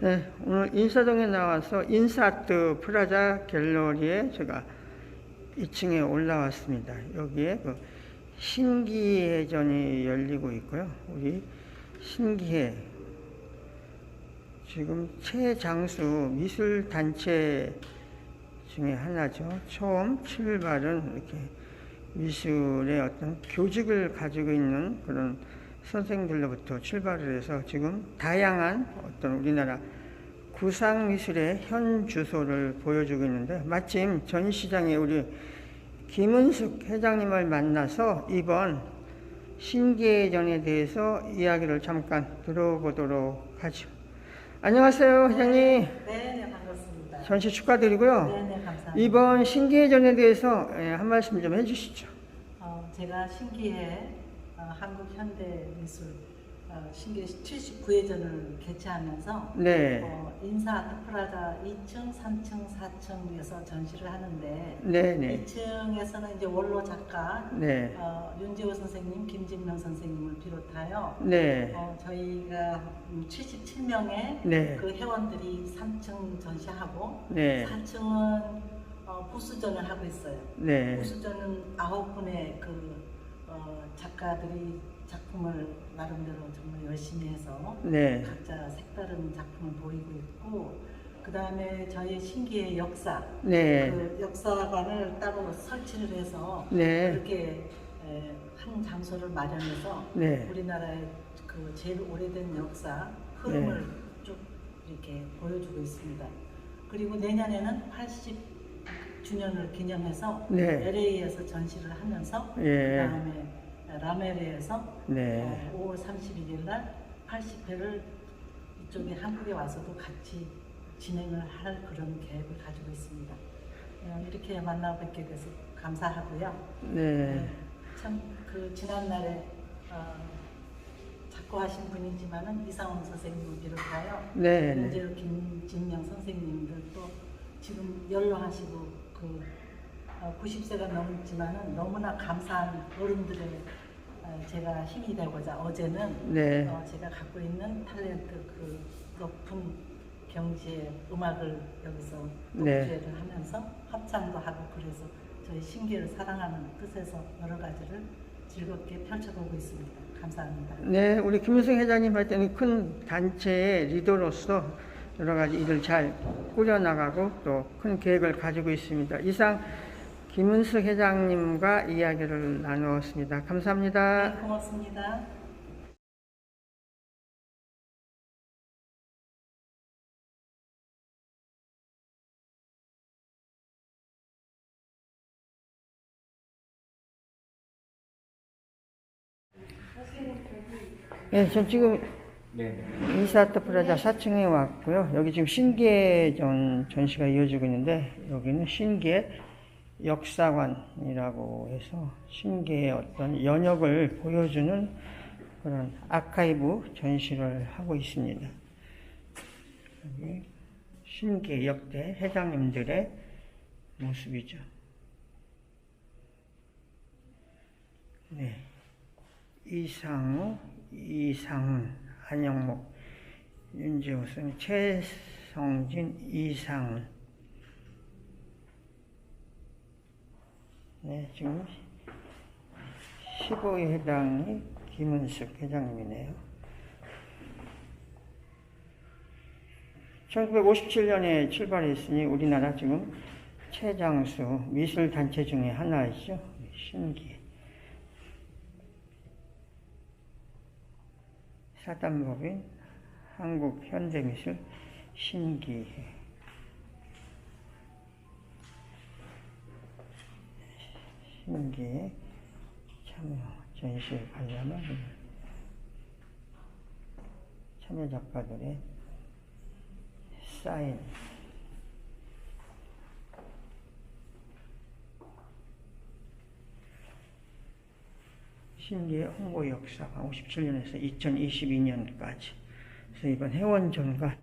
네, 오늘 인사동에 나와서 인사트 프라자 갤러리에 제가 2층에 올라왔습니다. 여기에 그 신기회전이 열리고 있고요. 우리 신기회 지금 최장수 미술 단체 중에 하나죠. 처음 출발은 이렇게 미술의 어떤 교직을 가지고 있는 그런 선생들로부터 출발을 해서 지금 다양한 어떤 우리나라 구상미술의 현 주소를 보여주고 있는데 마침 전시장에 우리 김은숙 회장님을 만나서 이번 신기회전에 대해서 이야기를 잠깐 들어보도록 하죠. 안녕하세요, 회장님. 네, 네, 반갑습니다. 전시 축하드리고요. 네, 네, 감사합니다. 이번 신기회전에 대해서 예, 한 말씀 좀 해주시죠. 어, 제가 신기회 어, 한국 현대 미술 어, 신기회 79회전을 개최하면서 네. 어, 인사 아트 프라자 2층, 3층, 4층에서 전시를 하는데 네, 네. 2층에서는 이제 원로 작가 네. 어, 윤재호 선생님, 김진명 선생님을 비롯하여 네. 어, 저희가 77명의 네. 그 회원들이 3층 전시하고 네. 4층은 어, 부수전을 하고 있어요. 네. 부수전은 아홉 분의 그 어, 작가들이 작품을 나름대로 정말 열심히 해서 네. 각자 색다른 작품을 보이고 있고 그 다음에 저희 신기의 역사 네. 그 역사관을 따로 설치를 해서 네. 그렇게 에, 한 장소를 마련해서 네. 우리나라의 그 제일 오래된 역사 흐름을 쭉 이렇게 보여주고 있습니다. 그리고 내년에는 80 주년을 기념해서 네. LA에서 전시를 하면서 예. 그다음에 라메르에서 네. 어, 5월 31일 날 80회를 이쪽에 한국에 와서도 같이 진행을 할 그런 계획을 가지고 있습니다. 어, 이렇게 만나 뵙게 돼서 감사하고요. 네. 참그 지난날에 어, 작고하신 분이지만은 이상훈 선생님을 비롯하여 네. 네. 김진명 선생님들도 지금 연로하시고 그 어, 90세가 넘지만은 너무나 감사한 어른들의 어, 제가 힘이 되고자 어제는 네. 어, 제가 갖고 있는 탤런트 그 높은 경지의 음악을 여기서 네. 독주회를 하면서 합창도 하고 그래서 저희 신기를 사랑하는 뜻에서 여러 가지를 즐겁게 펼쳐보고 있습니다. 감사합니다. 네, 우리 김은승 회장님 할 때는 큰 단체의 리더로서 여러 가지 일을 잘 꾸려나가고 또 큰 계획을 가지고 있습니다. 이상 김은숙 회장님과 이야기를 나누었습니다. 감사합니다. 네, 고맙습니다. 네, 저 지금 네. 인사트 프라자 4층에 왔고요. 여기 지금 신기의 전, 전시가 이어지고 있는데, 여기는 신기의 역사관이라고 해서 신기의 어떤 연역을 보여주는 그런 아카이브 전시를 하고 있습니다. 여기 신기의 역대 회장님들의 모습이죠. 네. 이상우, 이상훈, 한영목, 윤지호 선 최성진, 이상훈. 네, 지금 15위 회장이 김은숙 회장님이네요. 1957년에 출발했으니 우리나라 지금 최장수 미술단체 중에 하나이죠. 신기. 사단법인 한국현대미술 신기회. 신기회 참여 전시에 가려면 참여 작가들의 사인 신기의 홍보 역사가 57년에서 2022년까지 그래서 이번 회원전과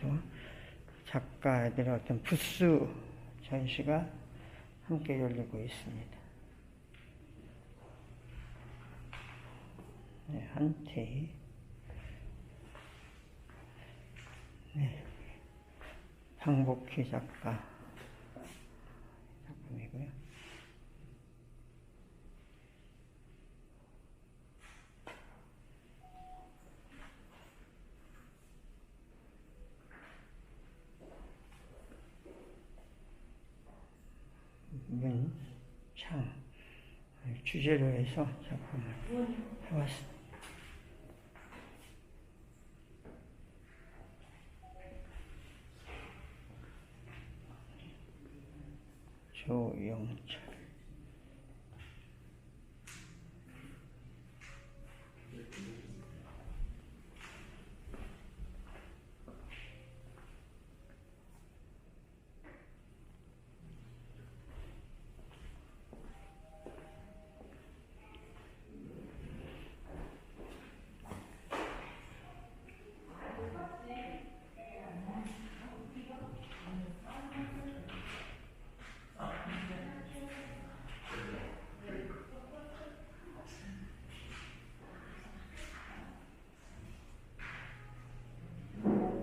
또 작가들의 어떤 부스 전시가 함께 열리고 있습니다. 네, 한태희. 네, 방복희 작가 작품이고요. 문창 주제로 해서 작품을 해왔습니다. 조영철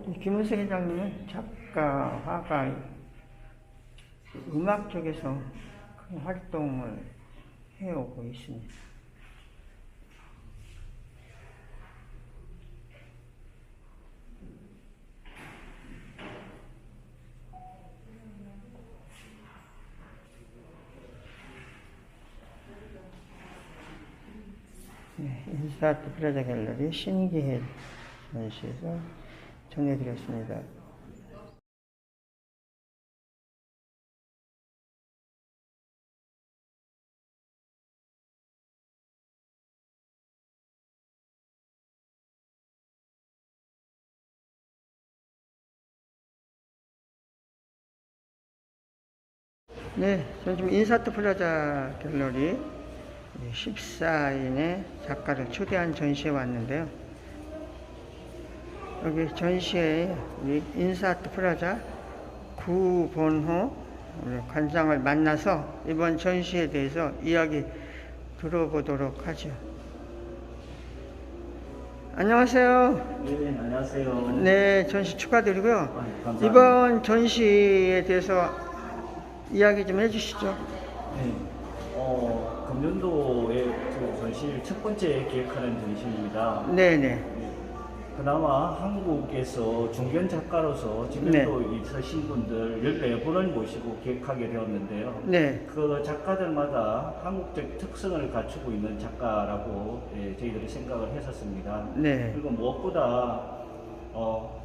이 김은석 회장님은 작가, 화가, 음악 쪽에서 큰 활동을 해오고 있습니다. 네, 인사트 프라자 갤러리 신기해 전시에서 전해드렸습니다. 네, 저는 지금 인사트 플라자 갤러리 14인의 작가를 초대한 전시에 왔는데요. 여기 전시회에 우리 인사트 프라자 구본호 관장을 만나서 이번 전시에 대해서 이야기 들어보도록 하죠. 안녕하세요. 네, 안녕하세요. 네, 전시 축하드리고요. 아, 감사합니다. 이번 전시에 대해서 이야기 좀 해주시죠. 네, 어, 금년도에 그 전시를 첫 번째 기획하는 전시입니다. 네네. 네, 그나마 한국에서 중견 작가로서 지금도 있으신 분들 14분을 모시고 기획하게 되었는데요. 네. 그 작가들마다 한국적 특성을 갖추고 있는 작가라고 예, 저희들이 생각을 했었습니다. 네. 그리고 무엇보다 어,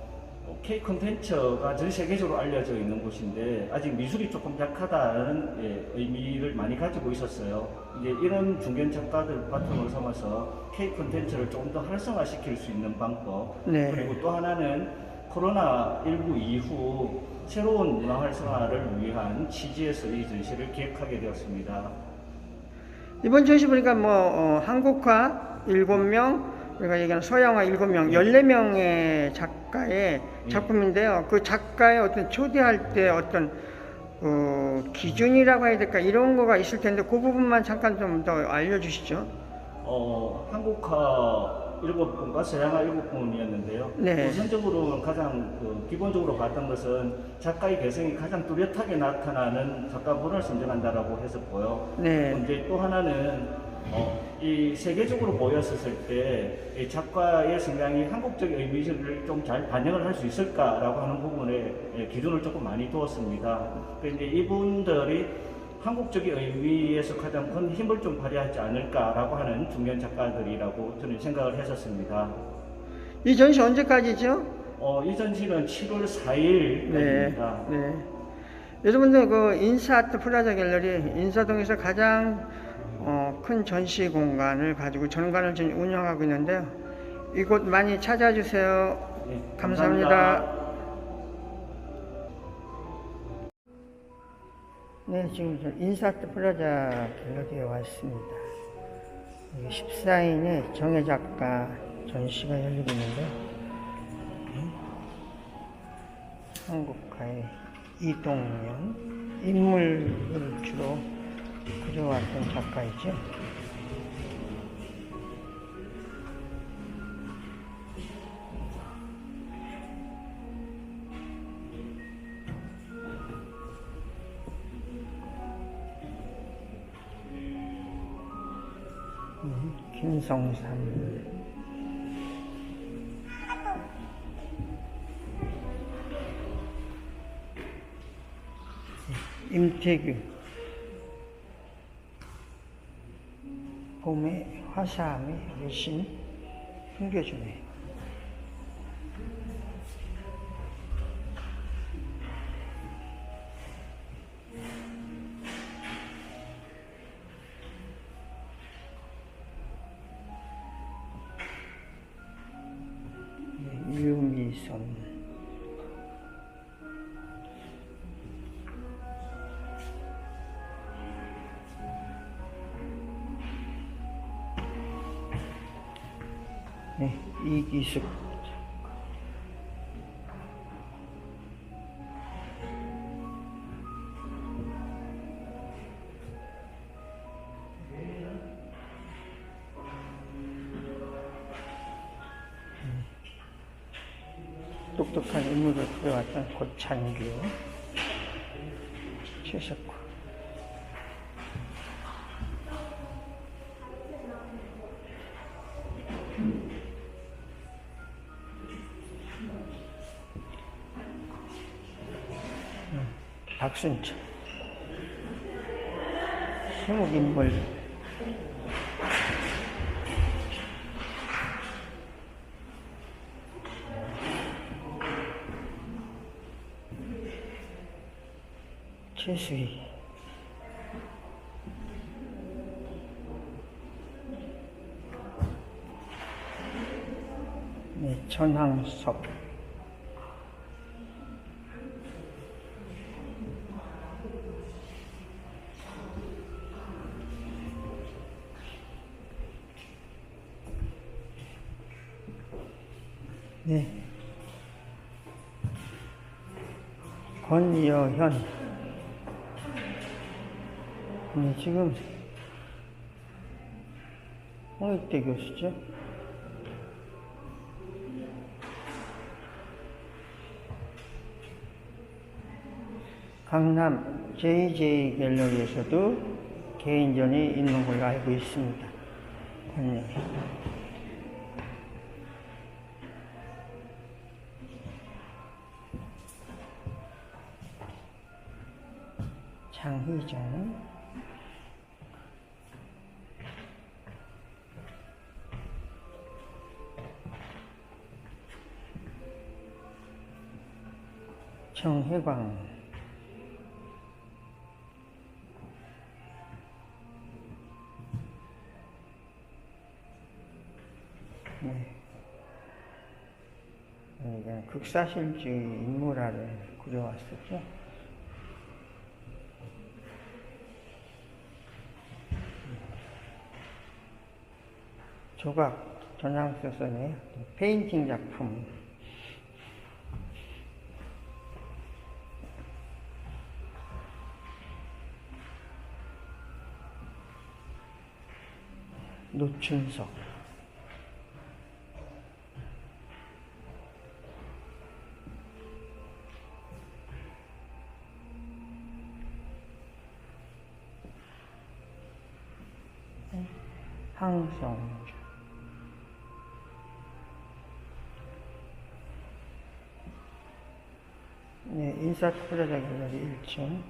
K 콘텐츠가 전 세계적으로 알려져 있는 곳인데 아직 미술이 조금 약하다는 예, 의미를 많이 가지고 있었어요. 이제 이런 중견 작가들 바탕으로 삼아서 K 콘텐츠를 조금 더 활성화시킬 수 있는 방법 네. 그리고 또 하나는 코로나 19 이후 새로운 문화 활성화를 위한 취지에서 이 전시를 기획하게 되었습니다. 이번 전시 보니까 뭐 어, 한국화 7명, 우리가 얘기하는 서양화 7명, 14명의 작가 의 예. 작품인데요. 그 작가의 어떤 초대할 때 어떤 어, 기준이라고 해야 될까 이런 거가 있을 텐데 그 부분만 잠깐 좀 더 알려주시죠. 어, 한국화 일곱 분과 서양화 일곱 분이었는데요. 네. 우선적으로 가장 그 기본적으로 봤던 것은 작가의 개성이 가장 뚜렷하게 나타나는 작가분을 선정한다라고 했었고요. 네. 이제 또 하나는 어, 이 세계적으로 보였었을 때 이 작가의 성향이 한국적 의미를 좀 잘 반영을 할 수 있을까라고 하는 부분에 예, 기준을 조금 많이 두었습니다. 그런데 이분들이 한국적인 의미에서 가장 큰 힘을 좀 발휘하지 않을까라고 하는 중견 작가들이라고 저는 생각을 했었습니다. 이 전시 언제까지죠? 어, 이 전시는 7월 네. 4일입니다. 네. 여러분들 그 인사아트 플라자 갤러리 인사동에서 가장 어, 큰 전시 공간을 가지고 전관을 지금 운영하고 있는데요. 이곳 많이 찾아주세요. 네, 감사합니다. 네, 지금 저 인사아트 플라자 갤러리에 왔습니다. 14인의 정혜 작가 전시가 열리고 있는데, 한국가의 이동면 인물을 주로 그려왔던 작가이죠. 음, 김성삼 임태규 봄의 화사함의 여신 숨겨주네 네, 네, 이기숙. 똑똑한 인물을 그려왔던 고찬규. 최석구 박순철 세목인물. 최수희. 네, 전항석 권여현. 네, 지금 홍익대 교수죠. 강남 JJ 갤러리에서도 개인전이 있는 걸로 알고 있습니다. 권 장희정 정혜광 네. 이건 극사실주의 인물화를 그려왔었죠. 조각 전향서선의 페인팅 작품. 노춘석. 항성 Sakura da güzel ilçenin.